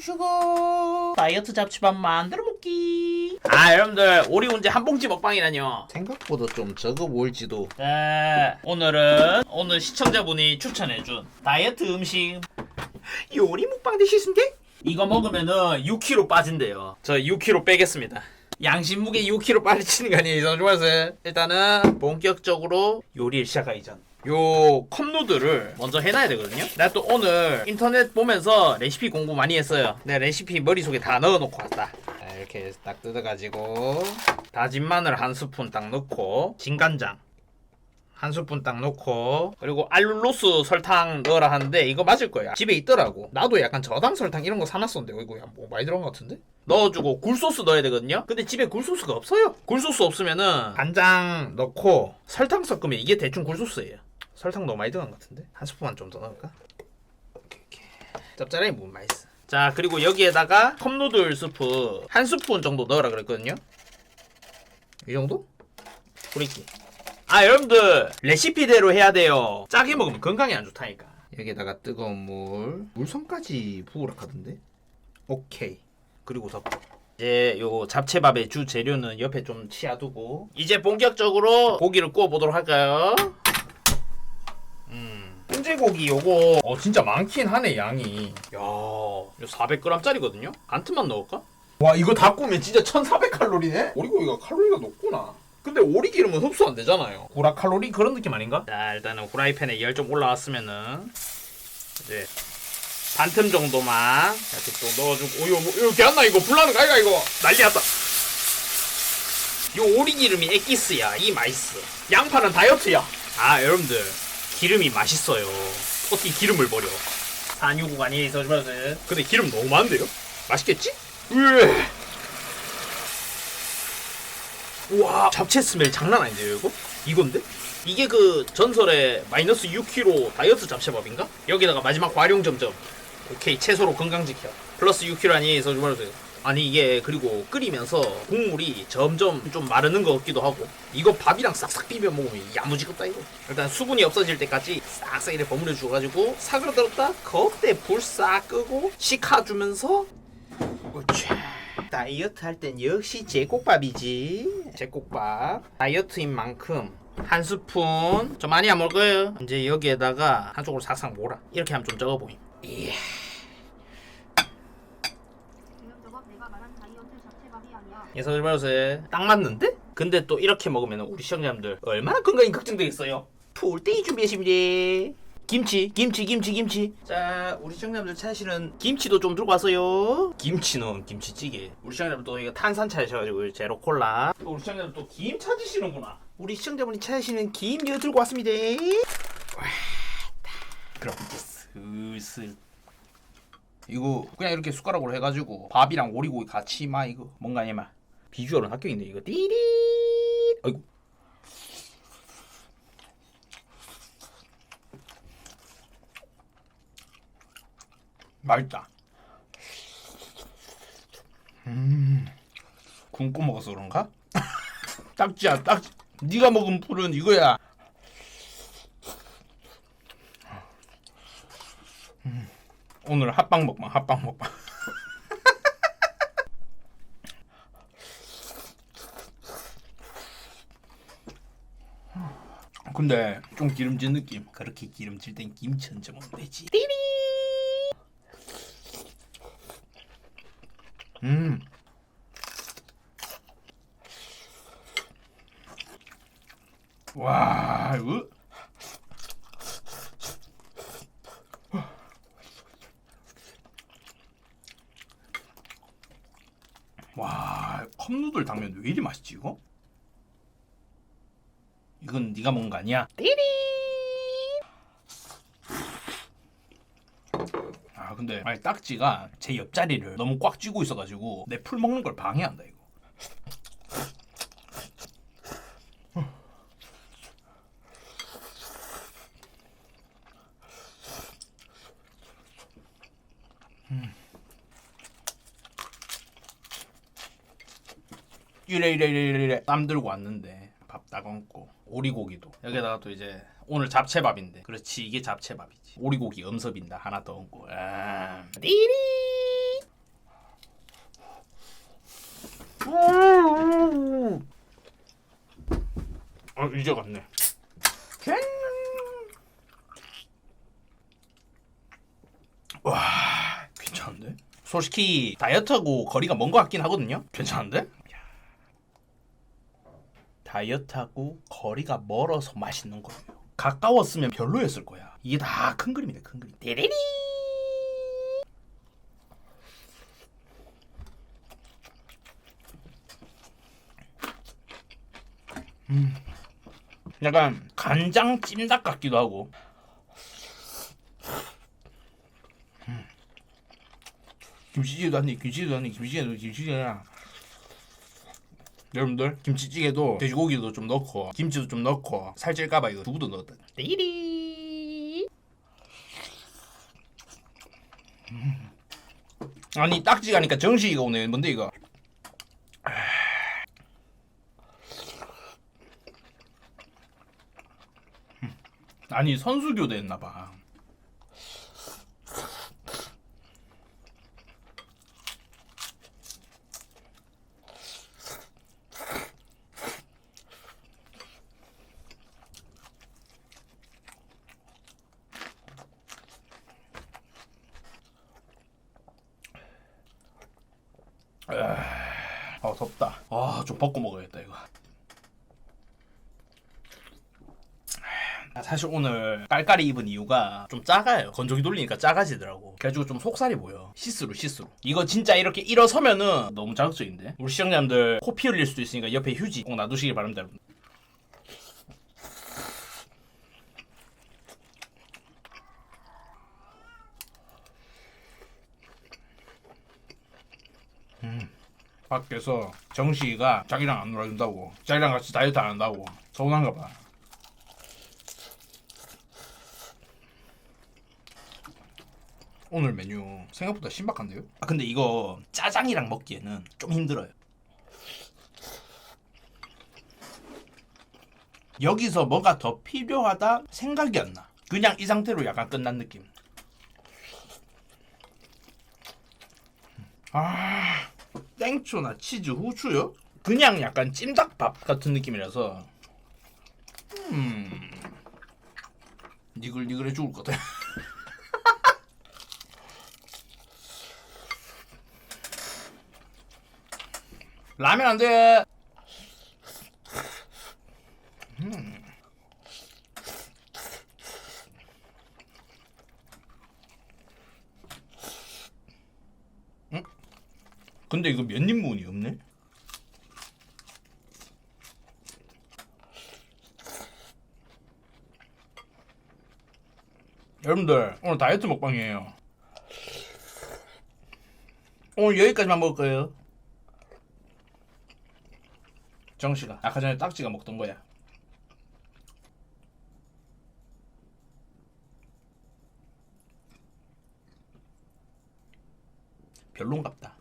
슈슈슈슈슈슈 다이어트 잡채밥 만들어 먹기. 아 여러분들 오리 운제 한 봉지 먹방이라뇨. 생각보다 좀 적어 보일지도. 자 오늘은 오늘 시청자분이 추천해준 다이어트 음식. 요리 먹방 되시는데? 이거 먹으면은 6kg 빠진대요. 저 6kg 빼겠습니다. 양심 무게 6kg 빠지는 거 아니에요 정중하세 일단은 본격적으로 요리를 시작하기 전 요 컵누들을 먼저 해놔야 되거든요. 내가 또 오늘 인터넷 보면서 레시피 공부 많이 했어요. 내 레시피 머릿속에 다 넣어놓고 왔다. 자, 이렇게 딱 뜯어가지고 다진 마늘 한 스푼 딱 넣고 진간장 한 스푼 딱 넣고 그리고 알룰로스 설탕 넣으라 하는데 이거 맞을 거야. 집에 있더라고. 나도 약간 저당 설탕 이런 거 사놨었는데 이거 뭐 많이 들어간 것 같은데? 넣어주고 굴소스 넣어야 되거든요. 근데 집에 굴소스가 없어요. 굴소스 없으면은 간장 넣고 설탕 섞으면 이게 대충 굴소스예요. 설탕 너무 많이 들어간 것 같은데? 한 스푼만 좀 더 넣을까? 이렇게. 짭짤하게 먹으면 맛있어. 자 그리고 여기에다가 컵누들 스프 한 스푼 정도 넣으라 그랬거든요. 이 정도? 뿌리기. 아 여러분들 레시피대로 해야 돼요. 짜게 먹으면 건강에 안 좋다니까. 여기에다가 뜨거운 물, 물성까지 부으라 하던데. 오케이. 그리고 덮고. 이제 요 잡채밥의 주 재료는 옆에 좀 치아두고 이제 본격적으로 고기를 구워 보도록 할까요? 음. 훈제고기 요거 어 진짜 많긴 하네 양이. 야, 요 400g짜리거든요. 반트만 넣을까? 와 이거 다 구우면 진짜 1400칼로리네? 오리고기가 칼로리가 높구나 근데 오리 기름은 흡수 안 되잖아요 구라 칼로리 그런 느낌 아닌가? 자 일단은 후라이팬에 열 좀 올라왔으면은 이제 반틈 정도만 이렇게 또 넣어주고 오 이거 뭐, 이거 개안나 이거 불나는 거 아이가 이거 난리 났다 요 오리 기름이 엑기스야 이 맛있어 양파는 다이어트야 아 여러분들 기름이 맛있어요 어떻게 기름을 버려 산유국 아니에요 있어주면서 근데 기름 너무 많은데요? 맛있겠지? 으. 우와 잡채 스멜 장난 아닌데요 이거? 이건데? 이게 그 전설의 마이너스 6kg 다이어트 잡채밥인가? 여기다가 마지막 활용 점점 오케이 채소로 건강 지켜 플러스 6kg 아니에요 서주말세요 아니 이게 그리고 끓이면서 국물이 점점 좀 마르는 것 같기도 하고 이거 밥이랑 싹싹 비벼 먹으면 야무지겠다 이거 일단 수분이 없어질 때까지 싹싹 이렇게 버무려 주가지고 사그라들었다 그때 불 싹 끄고 식혀주면서 우차. 다이어트 할 땐 역시 제국밥이지. 제국밥. 다이어트인 만큼 한 스푼. 좀 많이 안 먹어요. 이제 여기에다가 한쪽으로 싹싹 몰아. 이렇게 하면 좀 적어 보임. 이야. 지금 저거 내가 말한 다이어트 예서 버섯에 딱 맞는데? 근데 또 이렇게 먹으면 우리 시청자분들 얼마나 건강이 걱정되겠어요. 풀떼기 준비했습니다. 김치, 김치, 김치, 김치. 자, 우리 시청자분들 찾으시는 김치도 좀 들고 왔어요. 김치는 김치찌개. 우리 시청자분 또 이거 탄산 찾으셔가지고 제로 콜라. 또 우리 시청자분 또 김 찾으시는구나. 우리 시청자분이 찾으시는 김 이거 들고 왔습니다. 와, 그럼 이제 슬슬 이거 그냥 이렇게 숟가락으로 해가지고 밥이랑 오리고기 같이 막 이거 뭔가 아니면 비주얼은 합격인데 이거 띠리 아이고. 맛있다. 음 굶고 먹어서 그런가? 딱지야 딱지. 네가 먹은 풀은 이거야. 오늘 합방 먹방 합방 먹방 근데 좀 기름진 느낌. 그렇게 기름질 땐 김치 얹어 먹으면 되지. 띠리! 음. 와, 이거. 와 컵누들 당면 왜 이리 맛있지 이거? 이건 네가 먹은 거 아니야? 띠리! 아 근데 아니 딱지가 제 옆자리를 너무 꽉 쥐고 있어가지고 내 풀 먹는 걸 방해한다 이거. 이래 이래 이래 이래 이래. 땀 들고 왔는데 따건고 오리고기도. 여기다가 어. 또 이제 오늘 잡채밥인데. 그렇지 이게 잡채밥이지. 오리고기 음섭인다 하나 더 얹고. 아. 띠리! 음. 아 이제 갔네. 와 괜찮은데? 솔직히 다이어트하고 거리가 먼 것 같긴 하거든요? 괜찮은데? 다이어트하고 거리가 멀어서 맛있는 거예요. 가까웠으면 별로였을 거야. 이게 다 큰 그림이네, 큰 그림. 데리리. 음. 약간 간장 찜닭 같기도 하고. 음. 김치찌개도 아니, 김치찌개도 아니, 김치찌개도 김치찌개야. 여러분들 김치찌개도 돼지고기도 좀 넣고 김치도 좀 넣고 살찔까봐 이거 두부도 넣었다. 띠리. 음. 아니 딱지 가니까 정식이가 오네. 뭔데 이거? 음. 아니 선수 교대 했나봐. 아 덥다. 아좀 벗고 먹어야겠다 이거. 아, 사실 오늘 깔깔이 입은 이유가 좀 작아요. 건조기 돌리니까 작아지더라고. 그래가지고 좀 속살이 보여. 시스루 시스루. 이거 진짜 이렇게 일어서면은 너무 자극적인데. 우리 시청자님들 코 피 흘릴 수도 있으니까 옆에 휴지 꼭 놔두시길 바랍니다. 여러분. 밖에서 정식이가 자기랑 안 놀아준다고 자기랑 같이 다이어트 안 한다고 서운한가 봐. 오늘 메뉴 생각보다 신박한데요? 아 근데 이거 짜장이랑 먹기에는 좀 힘들어요. 여기서 뭐가 더 필요하다 생각이 안 나. 그냥 이 상태로 약간 끝난 느낌. 아 땡초나 치즈, 후추요? 그냥 약간 찜닭밥 같은 느낌이라서 음 니글니글해 죽을 것 같아. 라면 안 돼. 근데 이거 몇 인분이 없네? 여러분들 오늘 다이어트 먹방이에요. 오늘 여기까지만 먹을 거예요. 정씨가 아까 전에 딱지가 먹던 거야. 별론갑다.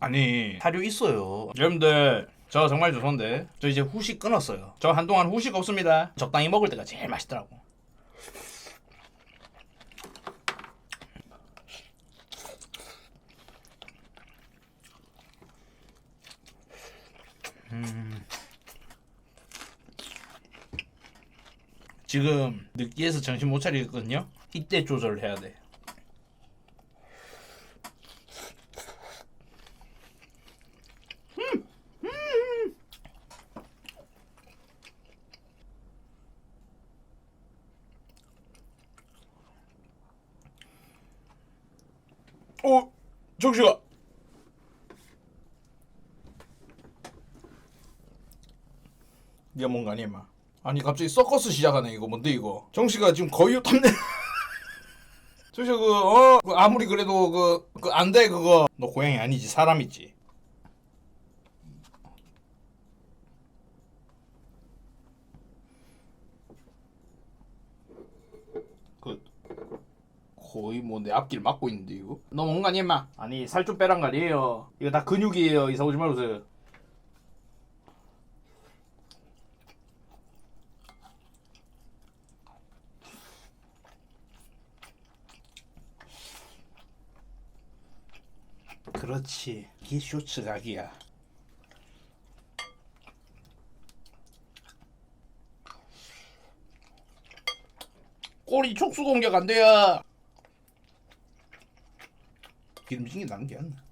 아니 사료 있어요. 여러분들 저 정말 죄송한데 저 이제 후식 끊었어요. 저 한동안 후식 없습니다. 적당히 먹을 때가 제일 맛있더라고. 음. 지금 느끼해서 정신 못 차리거든요? 이때 조절을 해야 돼 어, 정식아. 니가 뭔가 아니 마. 아니 갑자기 서커스 시작하네 이거 뭔데 이거? 정식아 지금 거의 탐내. 정식아 그어 그 아무리 그래도 그 그 안 돼 그거. 너 고양이 아니지 사람이지. 그 거의 뭐 내 앞길 막고 있는데 이거 너 뭔가 아니 마 아니 살 좀 빼란 거 아니에요 이거 다 근육이에요 이사 오지 말으세요 그렇지. 이게 쇼츠 각이야. 꼬리 촉수 공격 안 돼요. 기름진게 난게 안 나.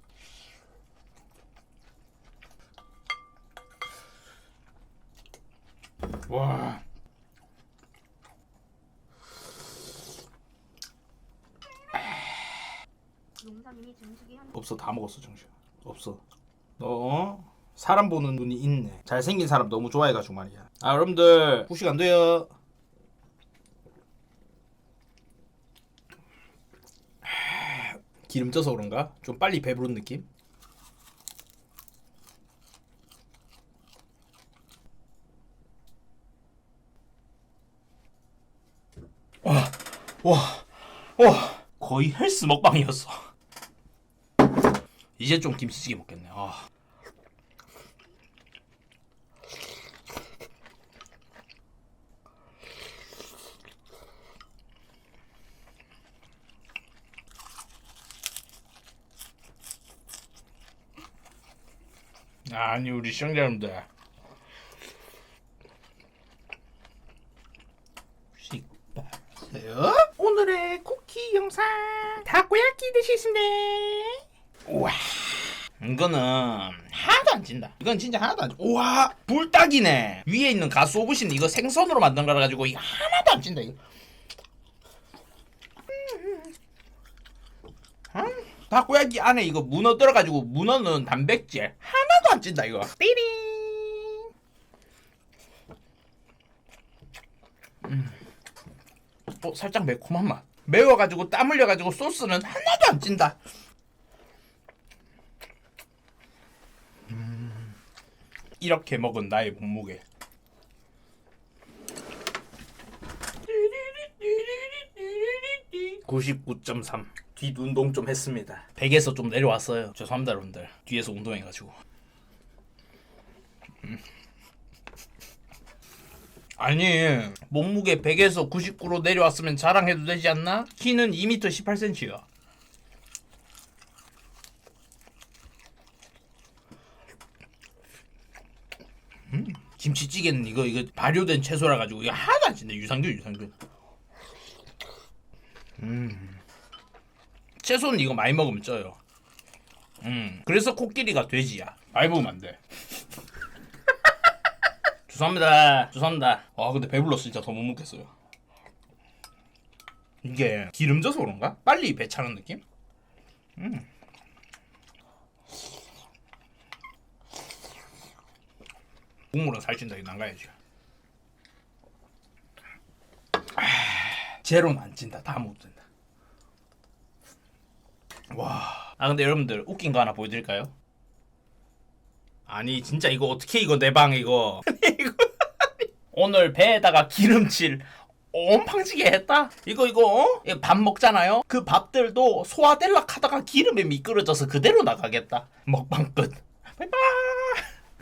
와. 농사님이 증식이 한 없어. 다 먹었어 정신. 없어. 너 사람 보는 눈이 있네. 잘생긴 사람 너무 좋아해가지고 말이야. 아 여러분들 후식 안 돼요. 기름 쪄서 그런가? 좀 빨리 배부른 느낌? 와, 와, 와, 거의 헬스 먹방이었어. 이제 좀 김치찌개 먹겠네. 아. 아니 우리 시청자분들. 식사요 오늘의 쿠키 영상. 타코야키 드시겠습니다 우와. 이거는 하나도 안 진다. 이건 진짜 하나도 안 진. 우와. 불닭이네. 위에 있는 가스 오브신 이거 생선으로 만든 거라 가지고 이거 하나도 안 진다 이거. 음, 타코야키 안에 이거 문어 들어가지고 문어는 단백질 하나도 안 찐다 이거. 띠링. 음. 어 살짝 매콤한 맛. 매워가지고 땀 흘려가지고 소스는 하나도 안 찐다 이렇게 먹은 나의 몸무게. 99.3뒤 운동 좀 했습니다. 100에서 좀 내려왔어요. 죄송합니다 여러분들. 뒤에서 운동해가지고. 음. 아니 몸무게 100에서 99로 내려왔으면 자랑해도 되지 않나? 키는 2m 18cm야 김치찌개는 이거 이거 발효된 채소라 가지고 이거 하나도 안 찐다 유산균 유산균 채소는 이거 많이 먹으면 쪄요. 음, 그래서 코끼리가 돼지야. 많이 먹으면 안 돼. 죄송합니다. 죄송합니다. 아, 근데 배불렀어. 진짜 더 못 먹겠어요. 이게 기름져서 그런가? 빨리 배 차는 느낌? 음. 국물은 살찐다. 이거 난가야지. 아, 제로는 안 찐다. 다 못 찐다. 와. 아 근데 여러분들 웃긴 거 하나 보여드릴까요? 아니 진짜 이거 어떻게 이거 내 방 이거 이거 오늘 배에다가 기름칠 엄팡지게 했다. 이거 이거 어? 이거 밥 먹잖아요. 그 밥들도 소화될락 하다가 기름에 미끄러져서 그대로 나가겠다. 먹방 끝. 바이바이.